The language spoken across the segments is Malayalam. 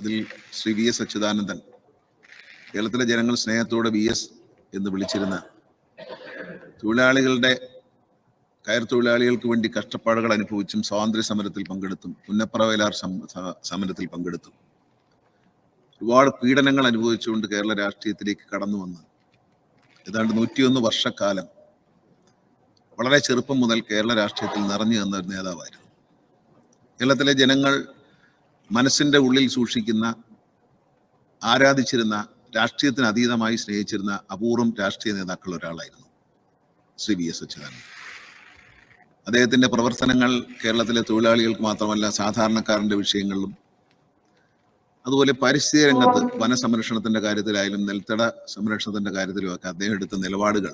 അതിൽ ശ്രീ വി എസ് അച്യുതാനന്ദൻ കേരളത്തിലെ ജനങ്ങൾ സ്നേഹത്തോടെ വി എസ് എന്ന് വിളിച്ചിരുന്ന തൊഴിലാളികളുടെ കയർ തൊഴിലാളികൾക്ക് വേണ്ടി കഷ്ടപ്പാടുകൾ അനുഭവിച്ചും സ്വാതന്ത്ര്യ സമരത്തിൽ പങ്കെടുത്തും പുന്നപ്രവേലാർ സമരത്തിൽ പങ്കെടുത്തും. ഒരുപാട് പീഡനങ്ങൾ അനുഭവിച്ചുകൊണ്ട് കേരള രാഷ്ട്രീയത്തിലേക്ക് കടന്നു വന്ന് ഏതാണ്ട് നൂറ്റിയൊന്ന് വർഷക്കാലം വളരെ ചെറുപ്പം മുതൽ കേരള രാഷ്ട്രീയത്തിൽ നിറഞ്ഞു നിന്ന ഒരു നേതാവായിരുന്നു. കേരളത്തിലെ ജനങ്ങൾ മനസ്സിന്റെ ഉള്ളിൽ സൂക്ഷിക്കുന്ന ആരാധിച്ചിരുന്ന രാഷ്ട്രീയത്തിന് അതീതമായി സ്നേഹിച്ചിരുന്ന അപൂർവം രാഷ്ട്രീയ നേതാക്കൾ ഒരാളായിരുന്നു ശ്രീ വി എസ് അച്യുതാനന്ദൻ. അദ്ദേഹത്തിന്റെ പ്രവർത്തനങ്ങൾ കേരളത്തിലെ തൊഴിലാളികൾക്ക് മാത്രമല്ല സാധാരണക്കാരന്റെ വിഷയങ്ങളിലും അതുപോലെ പരിസ്ഥിതി രംഗത്ത് വനസംരക്ഷണത്തിന്റെ കാര്യത്തിലായാലും നെൽത്തട സംരക്ഷണത്തിന്റെ കാര്യത്തിലും ഒക്കെ അദ്ദേഹം എടുത്ത നിലപാടുകൾ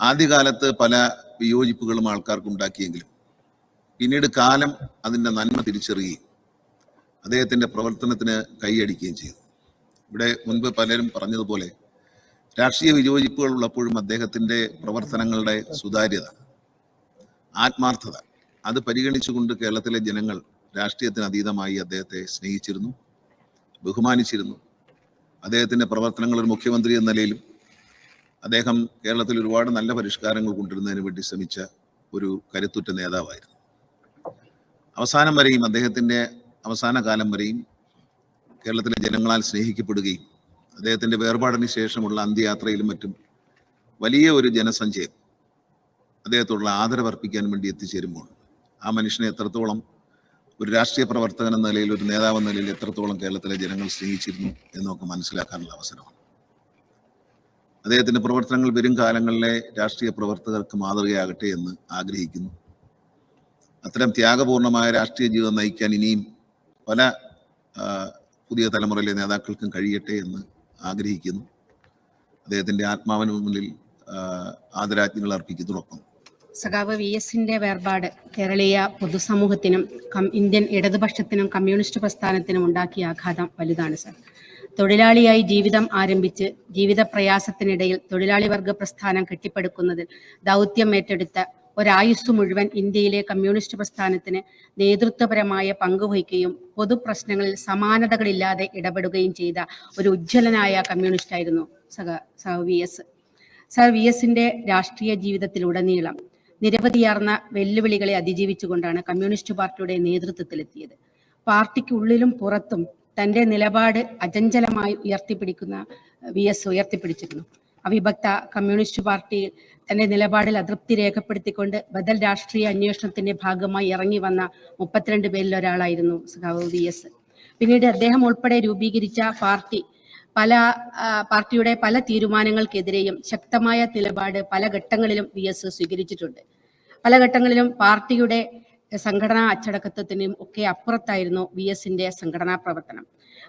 ആദ്യകാലത്ത് പല വിയോജിപ്പുകളും ആൾക്കാർക്ക് ഉണ്ടാക്കിയെങ്കിലും പിന്നീട് കാലം അതിന്റെ നന്മ തിരിച്ചറിയുകയും അദ്ദേഹത്തിന്റെ പ്രവർത്തനത്തിന് കൈയടിക്കുകയും ചെയ്തു. ഇവിടെ മുൻപ് പലരും പറഞ്ഞതുപോലെ രാഷ്ട്രീയ വിയോജിപ്പുകൾ ഉള്ളപ്പോഴും അദ്ദേഹത്തിന്റെ പ്രവർത്തനങ്ങളുടെ സുതാര്യത ആത്മാർത്ഥത അത് പരിഗണിച്ചുകൊണ്ട് കേരളത്തിലെ ജനങ്ങൾ രാഷ്ട്രീയത്തിന് അതീതമായി അദ്ദേഹത്തെ സ്നേഹിച്ചിരുന്നു ബഹുമാനിച്ചിരുന്നു. അദ്ദേഹത്തിന്റെ പ്രവർത്തനങ്ങൾ ഒരു മുഖ്യമന്ത്രി എന്ന നിലയിലും അദ്ദേഹം കേരളത്തിൽ ഒരുപാട് നല്ല പരിഷ്കാരങ്ങൾ കൊണ്ടുവരുന്നതിന് വേണ്ടി ശ്രമിച്ച ഒരു കരുത്തുറ്റ നേതാവായിരുന്നു. അവസാനം വരെയും അദ്ദേഹത്തിന്റെ അവസാന കാലം വരെയും കേരളത്തിലെ ജനങ്ങളാൽ സ്നേഹിക്കപ്പെടുകയും അദ്ദേഹത്തിന്റെ വേർപാടിന് ശേഷമുള്ള അന്ത്യയാത്രയിലും മറ്റും വലിയ ഒരു ജനസഞ്ചയം അദ്ദേഹത്തോടുള്ള ആദരവർപ്പിക്കാൻ വേണ്ടി എത്തിച്ചേരുമ്പോൾ ആ മനുഷ്യനെ എത്രത്തോളം ഒരു രാഷ്ട്രീയ പ്രവർത്തകൻ എന്ന നിലയിൽ ഒരു നേതാവ് എന്ന നിലയിൽ എത്രത്തോളം കേരളത്തിലെ ജനങ്ങൾ സ്നേഹിച്ചിരുന്നു എന്നൊക്കെ മനസ്സിലാക്കാനുള്ള അവസരമാണ്. അദ്ദേഹത്തിന്റെ പ്രവർത്തനങ്ങൾ വരും കാലങ്ങളിലെ രാഷ്ട്രീയ പ്രവർത്തകർക്ക് മാതൃകയാകട്ടെ എന്ന് ആഗ്രഹിക്കുന്നു. അത്തരം ത്യാഗപൂർണമായ രാഷ്ട്രീയ ജീവിതം നയിക്കാൻ ഇനിയും പല പുതിയ തലമുറയിലെ നേതാക്കൾക്കും കഴിയട്ടെ എന്ന് ആഗ്രഹിക്കുന്നു. അദ്ദേഹത്തിന്റെ ആത്മാവിന് മുന്നിൽ ആദരാജ്ഞികൾ അർപ്പിക്കുന്നതോടൊപ്പം. സഖാവ് വി എസിന്റെ വേർപാട് കേരളീയ പൊതുസമൂഹത്തിനും ഇന്ത്യൻ ഇടതുപക്ഷത്തിനും കമ്മ്യൂണിസ്റ്റ് പ്രസ്ഥാനത്തിനും ഉണ്ടാക്കിയ ആഘാതം വലുതാണ് സർ. തൊഴിലാളിയായി ജീവിതം ആരംഭിച്ച് ജീവിത പ്രയാസത്തിനിടയിൽ തൊഴിലാളി വർഗ പ്രസ്ഥാനം കെട്ടിപ്പടുക്കുന്നതിൽ ദൗത്യം ഏറ്റെടുത്ത ഒരായുസ് മുഴുവൻ ഇന്ത്യയിലെ കമ്മ്യൂണിസ്റ്റ് പ്രസ്ഥാനത്തിന് നേതൃത്വപരമായ പങ്കുവഹിക്കുകയും പൊതുപ്രശ്നങ്ങളിൽ സമാനതകളില്ലാതെ ഇടപെടുകയും ചെയ്ത ഒരു ഉജ്ജ്വലനായ കമ്മ്യൂണിസ്റ്റായിരുന്നു സഹ സഹ വി എസ്. സർ വി എസിന്റെ രാഷ്ട്രീയ ജീവിതത്തിലുടനീളം നിരവധിയാർന്ന വെല്ലുവിളികളെ അതിജീവിച്ചുകൊണ്ടാണ് കമ്മ്യൂണിസ്റ്റ് പാർട്ടിയുടെ നേതൃത്വത്തിലെത്തിയത്. പാർട്ടിക്കുള്ളിലും പുറത്തും തന്റെ നിലപാട് അചഞ്ചലമായി ഉയർത്തിപ്പിടിക്കുന്ന വി എസ് ഉയർത്തിപ്പിടിച്ചിരുന്നു. അവിഭക്ത കമ്മ്യൂണിസ്റ്റ് പാർട്ടി തന്റെ നിലപാടിൽ അതൃപ്തി രേഖപ്പെടുത്തിക്കൊണ്ട് ബദൽ രാഷ്ട്രീയ അന്വേഷണത്തിന്റെ ഭാഗമായി ഇറങ്ങി വന്ന മുപ്പത്തിരണ്ട് പേരിൽ ഒരാളായിരുന്നു സഖാവ് വി എസ്. പിന്നീട് അദ്ദേഹം ഉൾപ്പെടെ രൂപീകരിച്ച പാർട്ടി പല പാർട്ടിയുടെ പല തീരുമാനങ്ങൾക്കെതിരെയും ശക്തമായ നിലപാട് പല ഘട്ടങ്ങളിലും വി എസ് സ്വീകരിച്ചിട്ടുണ്ട്. പല ഘട്ടങ്ങളിലും പാർട്ടിയുടെ സംഘടനാ അച്ചടക്കത്വത്തിനും ഒക്കെ അപ്പുറത്തായിരുന്നു വി എസിന്റെ സംഘടനാ പ്രവർത്തനം.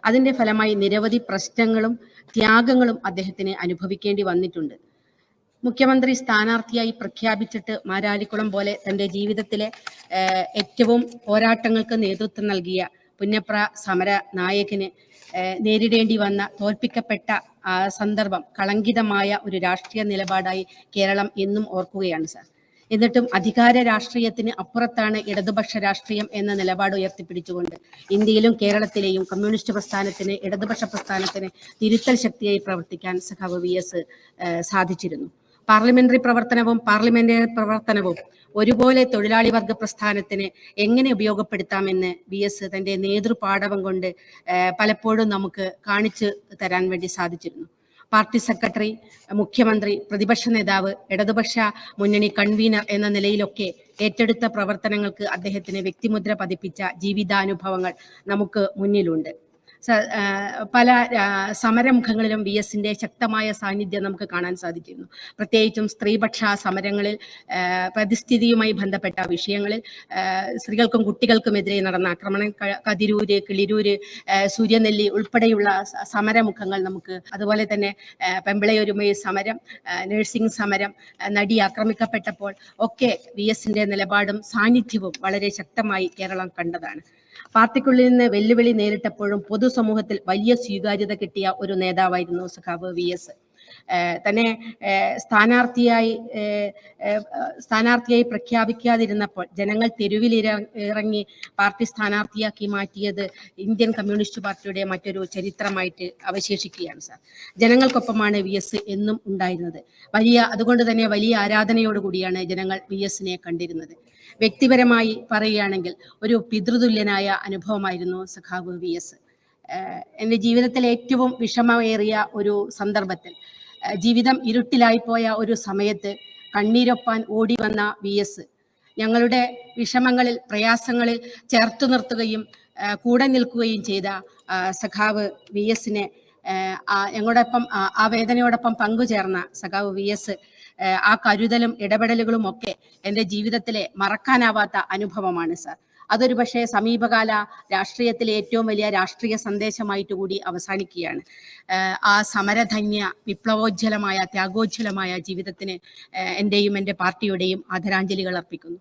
അതിന്റെ ഫലമായി നിരവധി പ്രശ്നങ്ങളും ത്യാഗങ്ങളും അദ്ദേഹത്തിന് അനുഭവിക്കേണ്ടി വന്നിട്ടുണ്ട്. മുഖ്യമന്ത്രി സ്ഥാനാർത്ഥിയായി പ്രഖ്യാപിച്ചിട്ട് മാരാലിക്കുളം പോലെ തന്റെ ജീവിതത്തിലെ ഏറ്റവും പോരാട്ടങ്ങൾക്ക് നേതൃത്വം നൽകിയ പുന്നപ്ര സമര നായകന് നേരിടേണ്ടി വന്ന തോൽപ്പിക്കപ്പെട്ട സന്ദർഭം കളങ്കിതമായ ഒരു രാഷ്ട്രീയ നിലപാടായി കേരളം എന്നും ഓർക്കുകയാണ് സാർ. എന്നിട്ടും അധികാര രാഷ്ട്രീയത്തിന് അപ്പുറത്താണ് ഇടതുപക്ഷ രാഷ്ട്രീയം എന്ന നിലപാട് ഉയർത്തിപ്പിടിച്ചുകൊണ്ട് ഇന്ത്യയിലും കേരളത്തിലെയും കമ്മ്യൂണിസ്റ്റ് പ്രസ്ഥാനത്തിന് ഇടതുപക്ഷ പ്രസ്ഥാനത്തിന് തിരുത്തൽ ശക്തിയായി പ്രവർത്തിക്കാൻ സഖാവ് വി എസ് സാധിച്ചിരുന്നു. പാർലമെന്ററി പ്രവർത്തനവും പാർലമെന്ററി പ്രവർത്തനവും ഒരുപോലെ തൊഴിലാളി വർഗ പ്രസ്ഥാനത്തിന് എങ്ങനെ ഉപയോഗപ്പെടുത്താമെന്ന് വി എസ് തന്റെ നേതൃപാടവം കൊണ്ട് പലപ്പോഴും നമുക്ക് കാണിച്ചു തരാൻ വേണ്ടി സാധിച്ചിരുന്നു. പാർട്ടി സെക്രട്ടറി മുഖ്യമന്ത്രി പ്രതിപക്ഷ നേതാവ് ഇടതുപക്ഷ മുന്നണി കൺവീനർ എന്ന നിലയിലൊക്കെ ഏറ്റെടുത്ത പ്രവർത്തനങ്ങൾക്ക് അദ്ദേഹത്തിന് വ്യക്തിമുദ്ര പതിപ്പിച്ച ജീവിതാനുഭവങ്ങൾ നമുക്ക് മുന്നിലുണ്ട്. പല സമരമുഖങ്ങളിലും വി എസിന്റെ ശക്തമായ സാന്നിധ്യം നമുക്ക് കാണാൻ സാധിക്കുന്നു. പ്രത്യേകിച്ചും സ്ത്രീപക്ഷ സമരങ്ങളിൽ പ്രതിസ്ഥിതിയുമായി ബന്ധപ്പെട്ട വിഷയങ്ങളിൽ സ്ത്രീകൾക്കും കുട്ടികൾക്കുമെതിരെ നടന്ന ആക്രമണം കതിരൂര് കിളിരൂര് സൂര്യനെല്ലി ഉൾപ്പെടെയുള്ള സമരമുഖങ്ങൾ നമുക്ക് അതുപോലെ തന്നെ പെമ്പിളയൊരുമയി സമരം നഴ്സിംഗ് സമരം നടി ആക്രമിക്കപ്പെട്ടപ്പോൾ ഒക്കെ വി എസിന്റെ നിലപാടും സാന്നിധ്യവും വളരെ ശക്തമായി കേരളം കണ്ടതാണ്. പാർട്ടിക്കുള്ളിൽ നിന്ന് വെല്ലുവിളി നേരിട്ടപ്പോഴും പൊതുസമൂഹത്തിൽ വലിയ സ്വീകാര്യത കിട്ടിയ ഒരു നേതാവായിരുന്നു സഖാവ് വി എസ് തന്നെ സ്ഥാനാർത്ഥിയായി സ്ഥാനാർത്ഥിയായി പ്രഖ്യാപിക്കാതിരുന്നപ്പോൾ ജനങ്ങൾ തെരുവിലിര ഇറങ്ങി പാർട്ടി സ്ഥാനാർത്ഥിയാക്കി മാറ്റിയത് ഇന്ത്യൻ കമ്മ്യൂണിസ്റ്റ് പാർട്ടിയുടെ മറ്റൊരു ചരിത്രമായിട്ട് അവശേഷിക്കുകയാണ് സാർ. ജനങ്ങൾക്കൊപ്പമാണ് വി എസ് എന്നും ഉണ്ടായിരുന്നത്. വലിയ അതുകൊണ്ട് തന്നെ വലിയ ആരാധനയോടുകൂടിയാണ് ജനങ്ങൾ വി എസിനെ കണ്ടിരുന്നത്. വ്യക്തിപരമായി പറയുകയാണെങ്കിൽ ഒരു പിതൃതുല്യനായ അനുഭവമായിരുന്നു സഖാവ് വി എസ്. എന്റെ ജീവിതത്തിലെ ഏറ്റവും വിഷമമേറിയ ഒരു സന്ദർഭത്തിൽ. ജീവിതം ഇരുട്ടിലായിപ്പോയ ഒരു സമയത്ത് കണ്ണീരൊപ്പാൻ ഓടി വന്ന വി എസ്. ഞങ്ങളുടെ വിഷമങ്ങളിൽ പ്രയാസങ്ങളിൽ ചേർത്തു നിർത്തുകയും കൂടെ നിൽക്കുകയും ചെയ്ത സഖാവ് വി എസിനെ ഞങ്ങളോടൊപ്പം ആ വേദനയോടൊപ്പം പങ്കുചേർന്ന സഖാവ് വി എസ് ആ കരുതലും ഇടപെടലുകളും ഒക്കെ എന്റെ ജീവിതത്തിലെ മറക്കാനാവാത്ത അനുഭവമാണ് സാർ. അതൊരു പക്ഷേ സമീപകാല രാഷ്ട്രീയത്തിലെ ഏറ്റവും വലിയ രാഷ്ട്രീയ സന്ദേശമായിട്ട് കൂടി അവസാനിക്കുകയാണ്. ആ സമരധന്യ വിപ്ലവോജ്വലമായ ത്യാഗോജ്വലമായ ജീവിതത്തിന് എന്റെയും എന്റെ പാർട്ടിയുടെയും ആദരാഞ്ജലികൾ അർപ്പിക്കുന്നു.